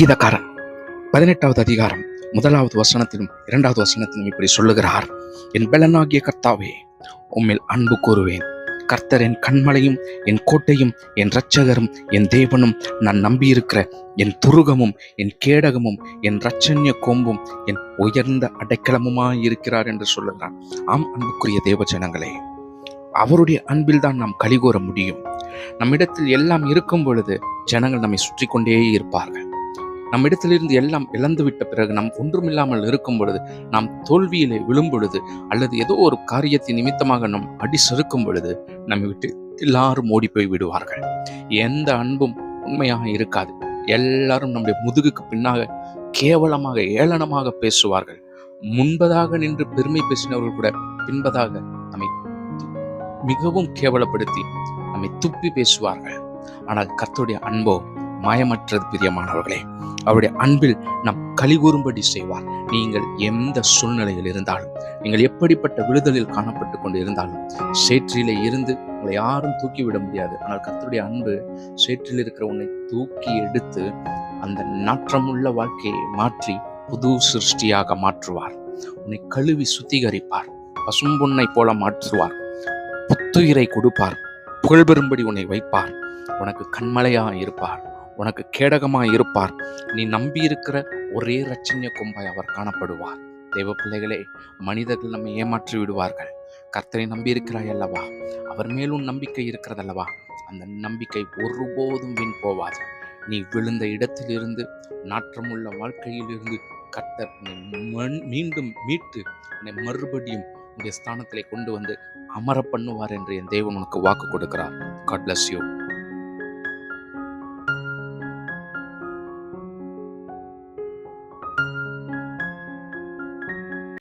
சங்கீதக்காரன். பதினெட்டாவது அதிகாரம் முதலாவது வசனத்திலும் இரண்டாவது வசனத்திலும் இப்படி சொல்லுகிறார். என் பலனாகிய கர்த்தாவே உம்மில் அன்பு கூறுவேன். கர்த்தர் என் கண்மலையும் என் கோட்டையும் என் இரட்சகரும் என் தேவனும் நான் நம்பியிருக்கிற என் துருகமும் என் கேடகமும் என் இரட்சண்ய கொம்பும் என் உயர்ந்த அடைக்கலமுமாய் இருக்கிறார் என்று சொல்லுகிறார் ஆம் அன்புக்குரிய தேவ ஜனங்களே அவருடைய அன்பில் தான் நாம் கலிகூற முடியும். நம்மிடத்தில் எல்லாம் இருக்கும் பொழுது ஜனங்கள் நம்மை சுற்றி கொண்டே இருப்பார்கள். நம்மிடத்திலிருந்து எல்லாம் இழந்து விட்ட பிறகு நாம் ஒன்றுமில்லாமல் இருக்கும் பொழுது நாம் தோல்வியிலே விழும் பொழுது அல்லது ஏதோ ஒரு காரியத்தின் நிமித்தமாக நம் அடி செருக்கும் பொழுது நம்மை விட்டு எல்லாரும் ஓடி போய் விடுவார்கள். எந்த அன்பும் உண்மையாக இருக்காது. எல்லாரும் நம்முடைய முதுகுக்கு பின்னாக கேவலமாக ஏளனமாக பேசுவார்கள். முன்பதாக நின்று பெருமை பேசினவர்கள் கூட பின்பதாக நம்மை மிகவும் கேவலப்படுத்தி நம்மை துப்பி பேசுவார்கள். ஆனால் கர்த்தருடைய அன்போ மாயமற்றது பிரியமானவர்களே அவருடைய அன்பில் நாம் கலிகூறும்படி செய்வார். நீங்கள் எந்த சூழ்நிலையில் இருந்தாலும் நீங்கள் எப்படிப்பட்ட விடுதலில் காணப்பட்டு கொண்டு இருந்தாலும் சேற்றிலே இருந்து உங்களை யாரும் தூக்கிவிட முடியாது. ஆனால் கத்தருடைய அன்பு சேற்றில் இருக்கிற உன்னை தூக்கி எடுத்து அந்த நாற்றமுள்ள வாழ்க்கையை மாற்றி புது சிருஷ்டியாக மாற்றுவார். உன்னை கழுவி சுத்திகரிப்பார். பசும்பொன்னை போல மாற்றுவார். புத்துயிரை கொடுப்பார். புகழ்பெறும்படி உன்னை வைப்பார். உனக்கு கண்மலையாக இருப்பார். உனக்கு கேடகமாக இருப்பார். நீ நம்பியிருக்கிற ஒரே ரட்சண்ய கொம்பாய் அவர் காணப்படுவார். தெய்வ பிள்ளைகளே மனிதர்கள் நம்மை ஏமாற்றி விடுவார்கள். கர்த்தரை நம்பியிருக்கிறாய் அல்லவா? அவர் மேலும் நம்பிக்கை இருக்கிறதல்லவா? அந்த நம்பிக்கை ஒருபோதும் வீண் போவாது. நீ விழுந்த இடத்திலிருந்து நாற்றமுள்ள வாழ்க்கையிலிருந்து கர்த்தர் மண்- மீண்டும் மீட்டு உன்னை மறுபடியும் உன்னுடைய ஸ்தானத்திலே கொண்டு வந்து அமர பண்ணுவார் என்று என் தேவன் உனக்கு வாக்கு கொடுக்கிறார். God bless you